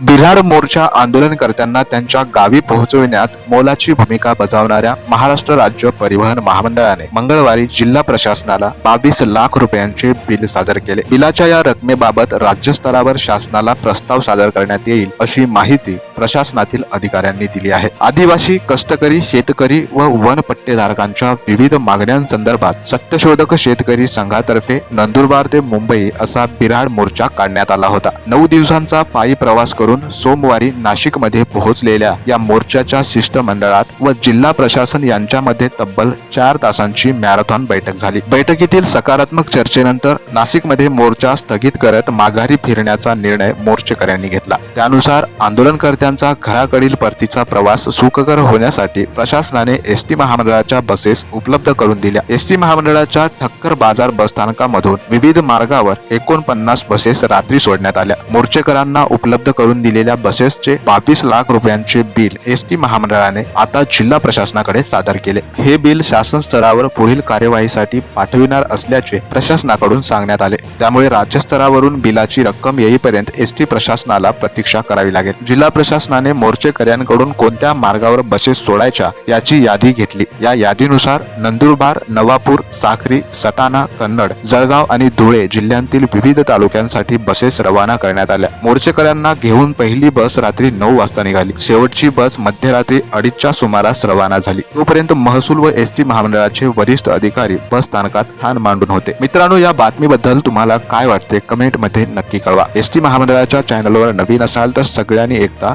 बिहार मोर्चा आंदोलनकर्त्यांना त्यांच्या गावी पोहोचविण्यात मोलाची भूमिका बजावणाऱ्या महाराष्ट्र राज्य परिवहन महामंडळाने मंगळवारी जिल्हा प्रशासनाला बावीस लाख रुपयांचे बिल सादर केले. बिलाच्या या रकमेबाबत राज्यस्तरावर शासनाला प्रस्ताव सादर करण्यात येईल अशी माहिती प्रशासनातील अधिकाऱ्यांनी दिली आहे. आदिवासी कष्टकरी शेतकरी व वन पट्टेधारकांच्या विविध मागण्यांसंदर्भात सत्यशोधक शेतकरी संघातर्फे नंदुरबार ते मुंबई असा बिराड मोर्चा काढण्यात आला होता. नऊ दिवसांचा पायी प्रवास करून सोमवारी नाशिकमध्ये पोहोचलेल्या या मोर्चाच्या शिष्टमंडळात व जिल्हा प्रशासन यांच्यामध्ये तब्बल चार तासांची मॅरेथॉन बैठक झाली. बैठकीतील सकारात्मक चर्चेनंतर नाशिकमध्ये मोर्चा स्थगित करत माघारी फिरण्याचा निर्णय मोर्चेकऱ्यांनी घेतला. त्यानुसार आंदोलनकर्त्या आंदोलनकर्त्यांचा घराकडील परतीचा प्रवास सुखकर होण्यासाठी प्रशासनाने एस टी महामंडळाच्या बसेस उपलब्ध करून दिल्या. एस टी महामंडळाच्या ठक्कर बाजार बस स्थानकामधून विविध मार्गावर एकोणपन्नास बसेस रात्री सोडण्यात आल्या. मोर्चेकरांना उपलब्ध करून दिलेल्या बसेसचे बावीस लाख रुपयांचे बिल एस टी महामंडळाने आता जिल्हा प्रशासनाकडे सादर केले. हे बिल शासन स्तरावर पुढील कार्यवाहीसाठी पाठविणार असल्याचे प्रशासनाकडून सांगण्यात आले. त्यामुळे राज्यस्तरावरून बिलाची रक्कम येईपर्यंत एस टी प्रशासनाला प्रतीक्षा करावी लागेल. जिल्हा प्रशासन प्रशासनाने मोर्चेकऱ्यांकडून कोणत्या मार्गावर बसेस सोडायच्या याची यादी घेतली. या यादीनुसार नंदुरबार नवापूर साखरी सटाणा कन्नड जळगाव आणि धुळे जिल्ह्यांतील विविध तालुक्यांसाठी बसेस रवाना करण्यात आल्या. मोर्चेकऱ्यांना घेऊन पहिली बस रात्री नऊ वाजता निघाली. शेवटची बस मध्यरात्री अडीचच्या सुमारास रवाना झाली. तोपर्यंत महसूल व एस टी महामंडळाचे वरिष्ठ अधिकारी बस स्थानकात ठाण मांडून होते. मित्रांनो या बातमीबद्दल तुम्हाला काय वाटते? कमेंटमध्ये नक्की कळवा. एस टी महामंडळाच्या चॅनलवर नवीन असाल तर सगळ्यांनी एकदा